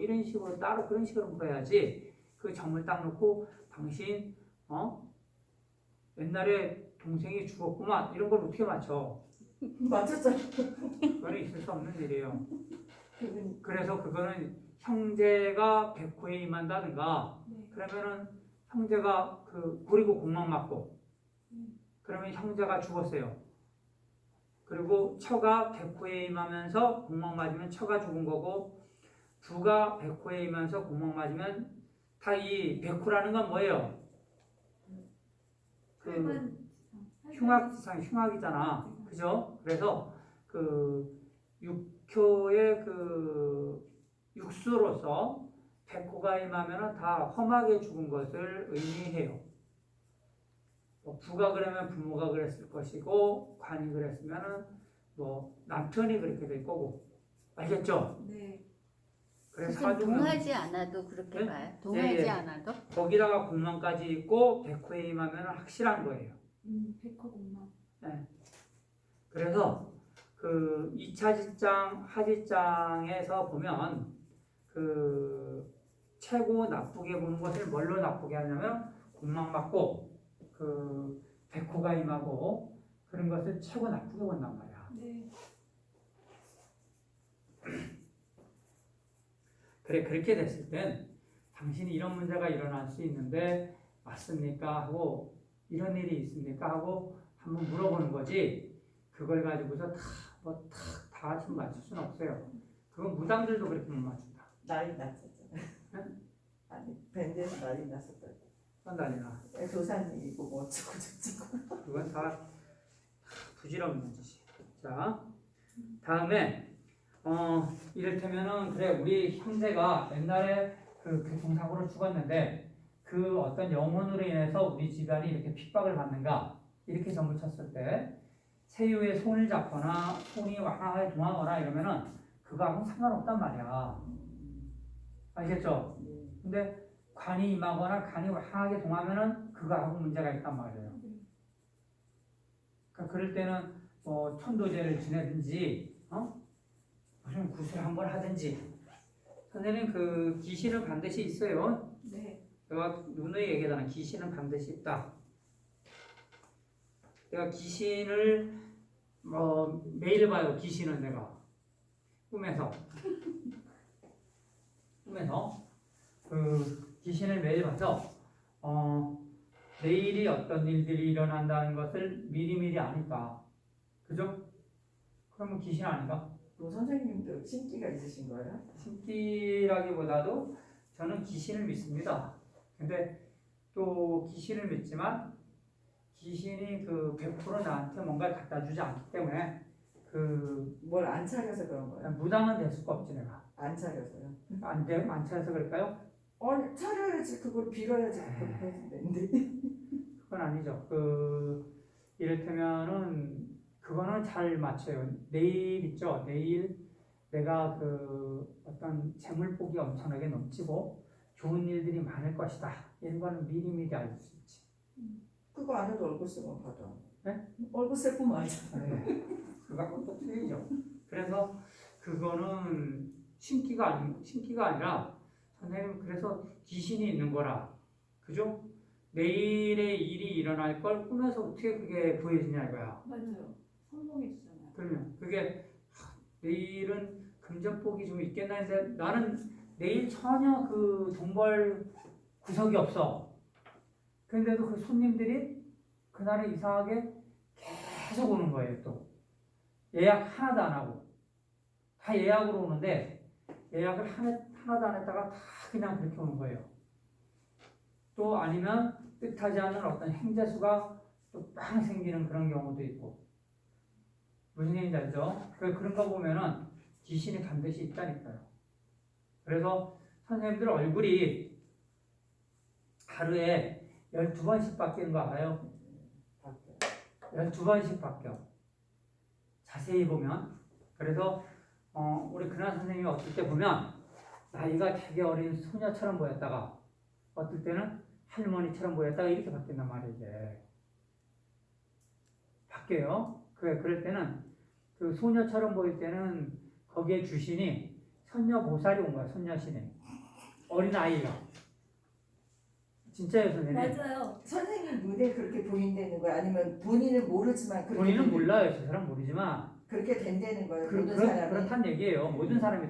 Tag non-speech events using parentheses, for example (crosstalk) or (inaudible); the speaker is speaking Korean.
이런 식으로 따로 그런 식으로 물어야지 그 점을 딱 놓고 당신 어 옛날에 동생이 죽었구만 이런 걸 어떻게 맞춰 맞췄잖아. 그거는 있을 수 없는 일이에요 그래서 그거는 형제가 백호에 임한다든가 네. 그러면은 형제가 그 고리고 공망 맞고 그러면 형제가 죽었어요. 그리고 처가 백호에 임하면서 공망 맞으면 처가 죽은 거고 부가 백호에 임하면서 공망 맞으면 다 이 백호라는 건 뭐예요? 그 흉악지상 흉악이잖아. 그죠? 그래서 그 육효의 그 육수로서 백호가 임하면은 다 험하게 죽은 것을 의미해요. 뭐 부가 그러면 부모가 그랬을 것이고 관이 그랬으면은 뭐 남편이 그렇게 될 거고 알겠죠? 네. 그래서 사주는 동하지 않아도 그렇게 네? 봐요. 동하지 예, 예. 않아도 거기다가 공망까지 있고 백호에 임하면은 확실한 거예요. 음, 백호공망. 그래서 그 2차 직장 하직장에서 보면 그 최고 나쁘게 보는 것을 뭘로 나쁘게 하냐면 공망 맞고 그 백호가 임하고 그런 것을 최고 나쁘게 본단 말이야. 네. 그래 그렇게 됐을 땐 당신이 이런 문제가 일어날 수 있는데 맞습니까 하고 이런 일이 있습니까 하고 한번 물어보는 거지 그걸 가지고서 다뭐다 같이 맞출 수는 없어요. 그건 무당들도 그렇게 못 맞춘다. 난리 났었잖아. (laughs) 아니 밴드에서 난리 났었다. 그건 난리나. 도사님이고 뭐 어쩌고 저쩌고. 그건 다, 다 부질없는 짓이. 자 다음에 어 이를테면은 그래 우리 형제가 옛날에 그 교통사고로 죽었는데 그 어떤 영혼으로 인해서 우리 집안이 이렇게 핍박을 받는가 이렇게 점을 쳤을 때 세유의 손을 잡거나 손이 왕하게 동하거나 이러면은 그거하고 상관없단 말이야 알겠죠? 네. 근데 관이 임하거나 간이 왕하게 동하면은 그거하고 문제가 있단 말이에요 그러니까 그럴 때는 뭐 천도제를 지내든지 어? 구슬 한번 하든지 선생님 그 기신은 반드시 있어요 네. 내가 누누이 얘기하잖아. 귀신은 반드시 있다. 내가 귀신을 어, 매일 봐요. 귀신은 내가 꿈에서 (laughs) 꿈에서 그 귀신을 매일 봐서 어, 내일이 어떤 일들이 일어난다는 것을 미리미리 아니까 그죠? 그러면 귀신 아닌가? 그 선생님도 신기가 있으신 거예요? 신기라기보다도 저는 귀신을 믿습니다. 근데 또 귀신을 믿지만 귀신이 그 100% 나한테 뭔가를 갖다 주지 않기 때문에 그 뭘 안 차려서 그런 거예요? 무당은 될 수가 없지 내가 안 차려서요? 안 돼, 안 차려서 그럴까요? 아니 차려야지 그걸 빌어야지 그걸 해야 되는데. (laughs) 그건 아니죠. 그 이를테면은 그거는 잘 맞춰요. 내일 있죠. 내일 내가 그 어떤 재물복이 엄청나게 넘치고 좋은 일들이 많을 것이다. 이런 거는 미리미리 알 수 있지. 그거 안 해도 얼굴 쓰면 받아. 네? 얼굴 세품 알잖아. 그거하고 또 틀리죠. 그래서 그거는 신기가 아니 신기가 아니라 선생님 그래서 귀신이 있는 거라 그죠? 내일의 일이 일어날 걸 꿈에서 어떻게 그게 보여지냐 이거야. 맞아요. 성공해 주잖아요. 그러면 그게 하, 내일은 금전복이 좀 있겠나 했는데 나는 내일 전혀 그 돈벌 구석이 없어. 그런데도 그 손님들이 그날에 이상하게 계속 오는 거예요 또. 예약 하나도 안 하고 다 예약으로 오는데 예약을 하나, 하나도 안 했다가 다 그냥 그렇게 오는 거예요. 또 아니면 뜻하지 않은 어떤 행재수가 또 빵 생기는 그런 경우도 있고 무슨 얘기인지 알죠? 그- 그런 거 보면은 귀신이 반드시 있다니까요. 그래서 선생님들 얼굴이 하루에 12번씩 바뀌는 거 알아요? 바뀌어요. 12번씩 바뀌어. 자세히 보면. 그래서 어, 우리 근한 선생님이 어떨 때 보면 나이가 되게 어린 소녀처럼 보였다가 어떨 때는 할머니처럼 보였다가 이렇게 바뀐단 말이에요. 이게. 바뀌어요. 그래, 그럴 때는 그 소녀처럼 보일 때는 거기에 주신이 선녀 보살이 온 거야 선녀 신에 어린 아이가 진짜예요 선생님 맞아요. 선생님 눈에 그렇게 보인다는 거야? 아니면 본인은 모르지만 그렇게 본인은 몰라요 저 사람 모르지만 그렇게 된다는 거예요. 그, 모든 그렇, 사람이. 그렇단 얘기예요 모든 사람이